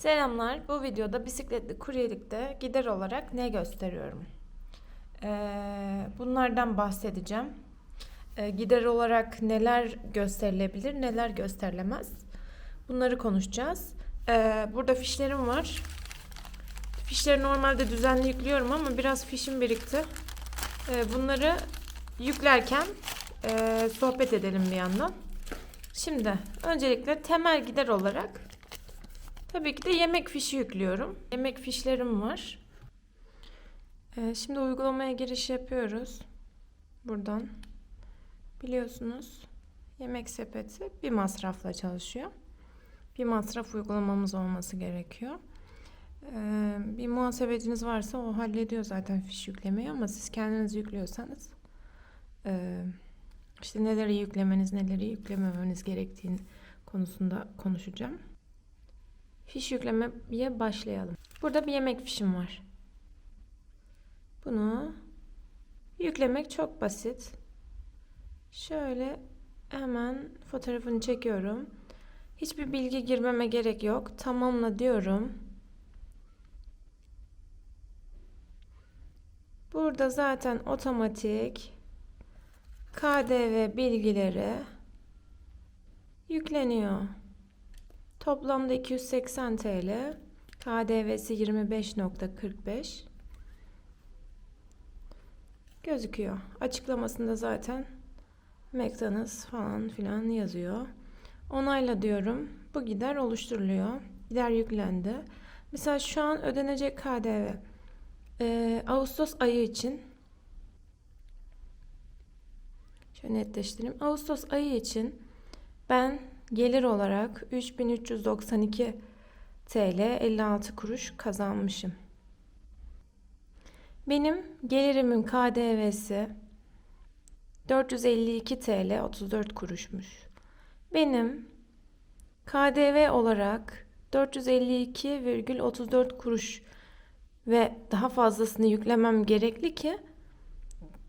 Selamlar. Bu videoda bisikletli kuryelikte gider olarak ne gösteriyorum? Ee, bunlardan bahsedeceğim. Ee, gider olarak neler gösterilebilir, neler gösterilemez? Bunları konuşacağız. Ee, burada fişlerim var. Fişleri normalde düzenli yüklüyorum ama biraz fişim birikti. Ee, bunları yüklerken e, sohbet edelim bir yandan. Şimdi öncelikle temel gider olarak Tabii ki de yemek fişi yüklüyorum. Yemek fişlerim var. Ee, şimdi uygulamaya giriş yapıyoruz. Buradan. Biliyorsunuz yemek sepeti bir masrafla çalışıyor. Bir masraf uygulamamız olması gerekiyor. Ee, bir muhasebeciniz varsa o hallediyor zaten fiş yüklemeyi ama siz kendiniz yüklüyorsanız e, işte neleri yüklemeniz neleri yüklememeniz gerektiğini konusunda konuşacağım. Fiş yüklemeye başlayalım. Burada bir yemek fişim var. Bunu yüklemek çok basit. Şöyle hemen fotoğrafını çekiyorum. Hiçbir bilgi girmeme gerek yok. Tamamla diyorum. Burada zaten otomatik KDV bilgileri yükleniyor. Toplamda 280 TL. KDV'si 25.45. Gözüküyor. Açıklamasında zaten McDonald's falan filan yazıyor. Onayla diyorum. Bu gider oluşturuluyor. Gider yüklendi. Mesela şu an ödenecek KDV. Ee, Ağustos ayı için şöyle netleştireyim. Ağustos ayı için ben gelir olarak 3392 TL 56 kuruş kazanmışım. Benim gelirimin KDV'si 452 TL 34 kuruşmuş. Benim KDV olarak 452,34 kuruş ve daha fazlasını yüklemem gerekli ki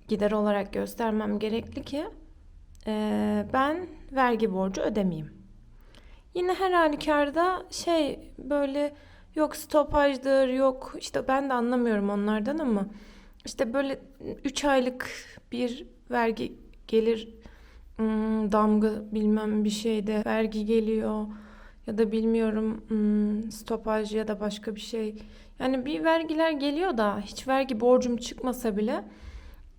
gider olarak göstermem gerekli ki ee, ben vergi borcu ödemeyeyim. Yine her halükarda şey böyle yok stopajdır yok işte ben de anlamıyorum onlardan ama işte böyle 3 aylık bir vergi gelir hmm, damga bilmem bir şeyde vergi geliyor ya da bilmiyorum hmm, stopaj ya da başka bir şey. Yani bir vergiler geliyor da hiç vergi borcum çıkmasa bile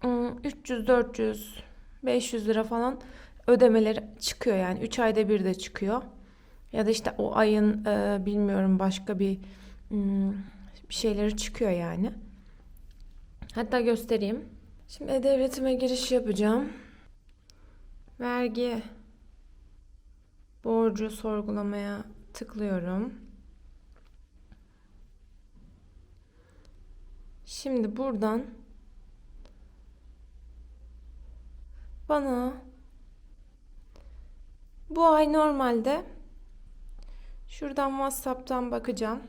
hmm, 300 400 500 lira falan ödemeleri çıkıyor yani 3 ayda bir de çıkıyor. Ya da işte o ayın e, bilmiyorum başka bir hmm, bir şeyleri çıkıyor yani. Hatta göstereyim. Şimdi e-devletime giriş yapacağım. Vergi borcu sorgulamaya tıklıyorum. Şimdi buradan bana bu ay normalde şuradan WhatsApp'tan bakacağım.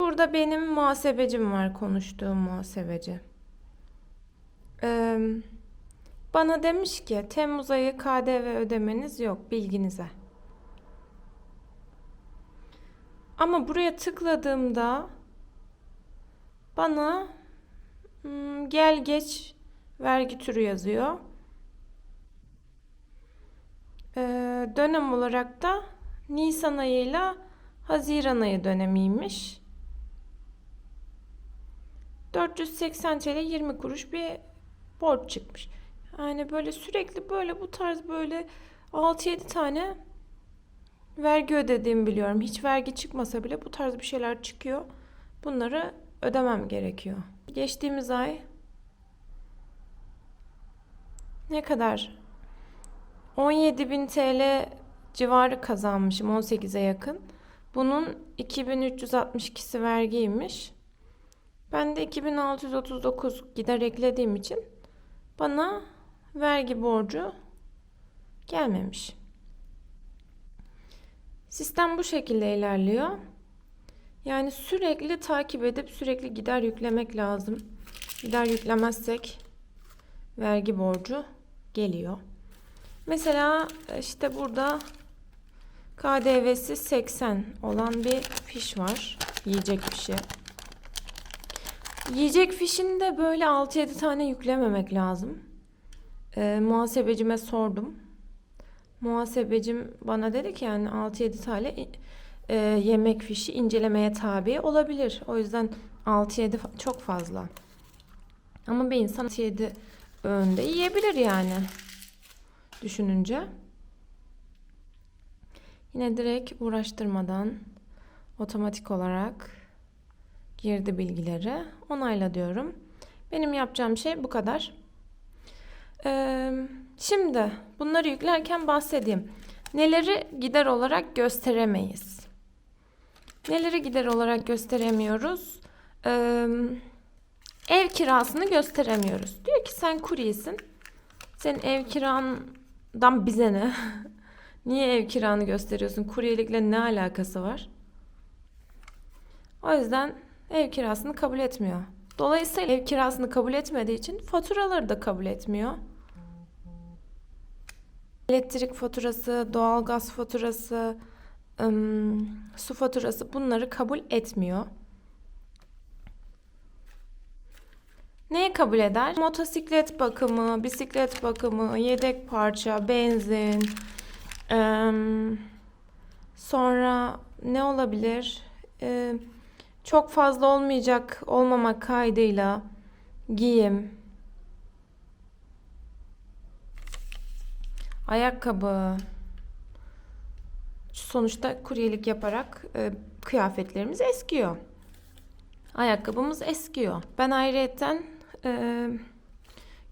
Burada benim muhasebecim var konuştuğum muhasebeci. Ee, bana demiş ki Temmuz ayı KDV ödemeniz yok bilginize. Ama buraya tıkladığımda bana hmm, gel geç vergi türü yazıyor. Ee, dönem olarak da Nisan ayıyla Haziran ayı dönemiymiş. 480 TL 20 kuruş bir borç çıkmış. Yani böyle sürekli böyle bu tarz böyle 6-7 tane vergi ödediğimi biliyorum. Hiç vergi çıkmasa bile bu tarz bir şeyler çıkıyor. Bunları ödemem gerekiyor. Geçtiğimiz ay ne kadar 17.000 TL civarı kazanmışım 18'e yakın. Bunun 2362'si vergiymiş. Ben de 2639 gider eklediğim için bana vergi borcu gelmemiş. Sistem bu şekilde ilerliyor. Yani sürekli takip edip sürekli gider yüklemek lazım. Gider yüklemezsek vergi borcu geliyor. Mesela işte burada KDV'si 80 olan bir fiş var. Yiyecek fişi. Yiyecek fişini de böyle 6-7 tane yüklememek lazım. Ee, muhasebecime sordum. Muhasebecim bana dedi ki yani 6-7 tane e, yemek fişi incelemeye tabi olabilir. O yüzden 6-7 fa- çok fazla. Ama bir insan 6-7 öğünde yiyebilir yani. Düşününce. Yine direkt uğraştırmadan otomatik olarak girdi bilgileri onayla diyorum. Benim yapacağım şey bu kadar. Ee, şimdi bunları yüklerken bahsedeyim. Neleri gider olarak gösteremeyiz? Neleri gider olarak gösteremiyoruz? Ee, ev kirasını gösteremiyoruz. Diyor ki sen kuryesin. Senin ev kirandan bize ne? Niye ev kiranı gösteriyorsun? Kuryelikle ne alakası var? O yüzden ev kirasını kabul etmiyor. Dolayısıyla ev kirasını kabul etmediği için faturaları da kabul etmiyor. Elektrik faturası, doğalgaz faturası, ım, su faturası bunları kabul etmiyor. Neyi kabul eder? Motosiklet bakımı, bisiklet bakımı, yedek parça, benzin, ım, sonra ne olabilir? Ee, çok fazla olmayacak olmamak kaydıyla giyim, ayakkabı. Sonuçta kuryelik yaparak e, kıyafetlerimiz eskiyor. Ayakkabımız eskiyor. Ben ayrıyetten e,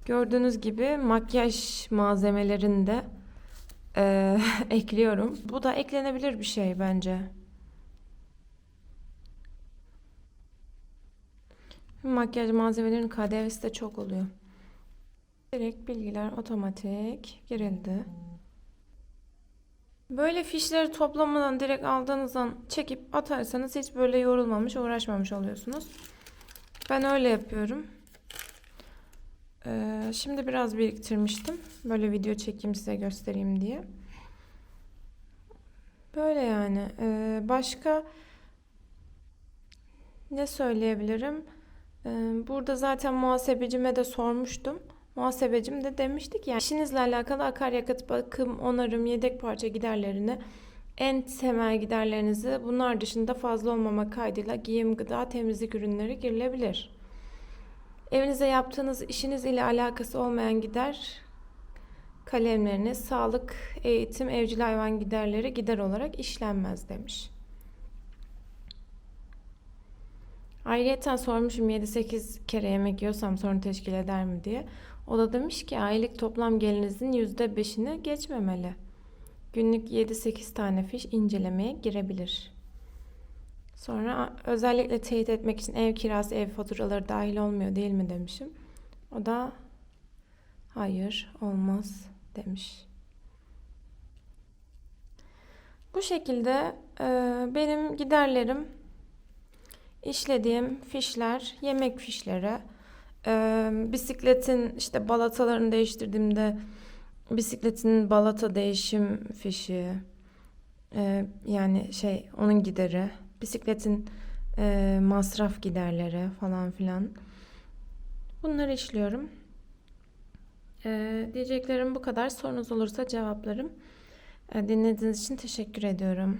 gördüğünüz gibi makyaj malzemelerini de e, ekliyorum. Bu da eklenebilir bir şey bence. Makyaj malzemelerinin KDV'si de çok oluyor. Direkt bilgiler otomatik girildi. Böyle fişleri toplamadan direkt aldığınızdan çekip atarsanız hiç böyle yorulmamış, uğraşmamış oluyorsunuz. Ben öyle yapıyorum. Ee, şimdi biraz biriktirmiştim. Böyle video çekeyim size göstereyim diye. Böyle yani. Ee, başka ne söyleyebilirim? Ee, Burada zaten muhasebecime de sormuştum. Muhasebecim de demiştik yani işinizle alakalı akaryakıt bakım, onarım, yedek parça giderlerini en temel giderlerinizi bunlar dışında fazla olmamak kaydıyla giyim, gıda, temizlik ürünleri girilebilir. Evinize yaptığınız işiniz ile alakası olmayan gider kalemleriniz, sağlık, eğitim, evcil hayvan giderleri gider olarak işlenmez demiş. Ayrıyeten sormuşum 7-8 kere yemek yiyorsam sorun teşkil eder mi diye. O da demiş ki aylık toplam gelirinizin %5'ini geçmemeli. Günlük 7-8 tane fiş incelemeye girebilir. Sonra özellikle teyit etmek için ev kirası, ev faturaları dahil olmuyor değil mi demişim. O da hayır olmaz demiş. Bu şekilde e, benim giderlerim işlediğim fişler, yemek fişleri, e, bisikletin işte balatalarını değiştirdiğimde bisikletin balata değişim fişi, e, yani şey onun gideri, bisikletin e, masraf giderleri falan filan. Bunları işliyorum. E, diyeceklerim bu kadar. Sorunuz olursa cevaplarım. E, dinlediğiniz için teşekkür ediyorum.